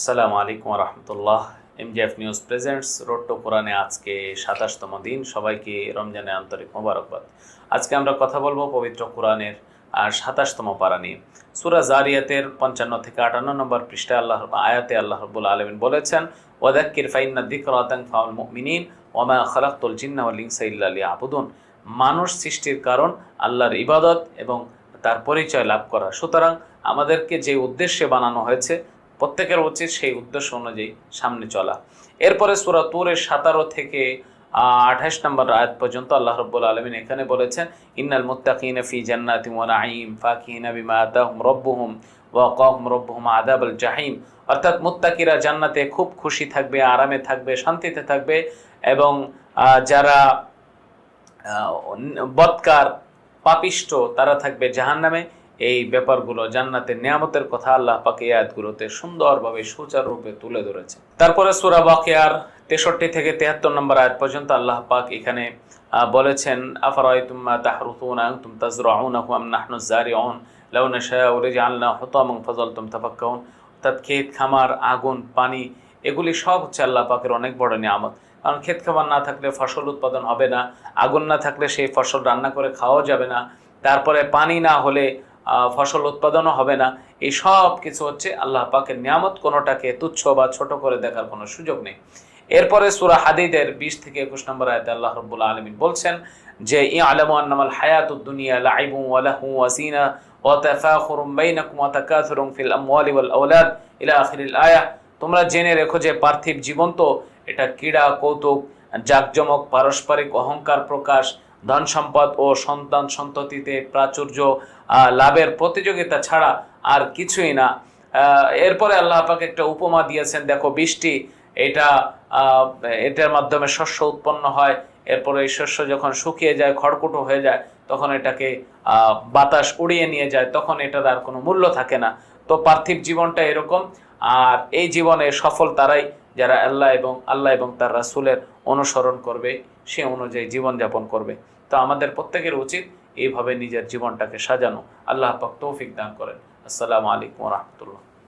আসসালামু আলাইকুম রহমতুল্লাহ MGF news presents road to কোরআনে আজকে সাতাশতম দিন। সবাইকে রমজানের আন্তরিক মোবারকবাদ। আজকে আমরা কথা বলব পবিত্র কোরআনের, আর সাতাশতম পারা নিয়ে। সুরা জারিয়াতের পঞ্চান্ন থেকে আটান্ন নম্বর পৃষ্ঠায় আল্লাহ আয়াতে আল্লাহ রব্বুল আলমিন বলেছেন, ওয়াদাক্কির ফাইন্না দিকরাতাং ফাউল মুমিনিন ওমা খালাক্তুল জিন্না ওয়াল ইনসা ইল্লা লিয়াবুদুন। মানুষ সৃষ্টির কারণ আল্লাহর ইবাদত এবং তার পরিচয় লাভ করা। সুতরাং আমাদেরকে যে উদ্দেশ্যে বানানো হয়েছে প্রত্যেকের উচিত সেই উদ্দেশ্য অনুযায়ী সামনে চলা। এরপরে সুরা তুরের সাতারো থেকে আঠাশ নম্বর আয়াত পর্যন্ত আল্লাহ রব্বুল আলমিন এখানে বলেছেন, ইন্নাল মুত্তাকিন ফি জান্নাতি ওয়া নাঈম ফাকিনা বিমা আতাহুম রব্বুহুম ওয়া কাহুম রব্বুহুম আদাবাল জাহিম। অর্থাৎ মুত্তাকিরা জান্নাতে খুব খুশি থাকবে, আরামে থাকবে, শান্তিতে থাকবে এবং যারা বৎকার, পাপিষ্ট, তারা থাকবে জাহান্নামে। এই ব্যাপারগুলো জান্নাতের নিয়ামতের কথা আল্লাহ পাকে আয়াতগুলোতে সুন্দরভাবে, সুচারুরূপে তুলে ধরেছে তারপরে সূরা বাকিয়ার তেষট্টি থেকে তেহাত্তর নম্বর আয়াত পর্যন্ত আল্লাহ পাক এখানে বলেছেন, আফরাইতুম মা তাহরুতুনা আনতুম তাজরাউনাহু আম নাহনু যারিউন লাউ নাশাউ লাজআলনা হুতামান ফাযালতুম তাফাক্কাউন? অর্থাৎ ক্ষেত খামার, আগুন, পানি, এগুলি সব হচ্ছে আল্লাহ পাকের অনেক বড় নিয়ামত। কারণ ক্ষেত খামার না থাকলে ফসল উৎপাদন হবে না, আগুন না থাকলে সেই ফসল রান্না করে খাওয়া যাবে না। তারপরে পানি না হলে ফসল উৎপাদনও হবে না। এই সব কিছু হচ্ছে আল্লাহ পাকের নিয়ামত, কোনোটাকে তুচ্ছ বা ছোট করে দেখার কোনো সুযোগ নেই। এরপরে সুরা হাদিদের বিশ থেকে একুশ নম্বর আয়তে আল্লাহ রব্বুল আলমিন বলছেন যে ই আলম আন্নামাল হায়াতুদ দুনিয়া লাইবু ওয়ালাহু ওয়াসিনা বাইনাকুম ওয়াতাকাথুরুম ফিল আমওয়ালি ওয়াল আওলাদ ইলা আখিরিল আয়াহ তোমরা জেনে রেখো যে পার্থিব জীবন তো এটা ক্রীড়া, কৌতুক, জাকজমক, পারস্পরিক অহংকার প্রকাশ ধন সম্পদ ও সন্তান সন্ততিতে প্রাচুর্য লাভের প্রতিযোগিতা ছাড়া আর কিছুই না। এরপরে আল্লাহ পাক একটা উপমা দিয়েছেন, দেখো বৃষ্টি, এটা এটার মাধ্যমে শস্য উৎপন্ন হয়, এরপরে এই শস্য যখন শুকিয়ে যায়, খড়কুটো হয়ে যায়, তখন এটাকে বাতাস উড়িয়ে নিয়ে যায়, তখন এটার আর কোনো মূল্য থাকে না। তো পার্থিব জীবনটা এরকম, আর এই জীবনে সফল তারাই যারা আল্লাহ এবং আল্লাহ এবং তার রাসূলের অনুসরণ করবে, সে অনুযায়ী জীবনযাপন করবে। তো আমাদের প্রত্যেকের উচিত এইভাবে নিজের জীবনটাকে সাজানো। আল্লাহ পাক তৌফিক দান করেন। আসসালামু আলাইকুম রহমতুল্লাহ।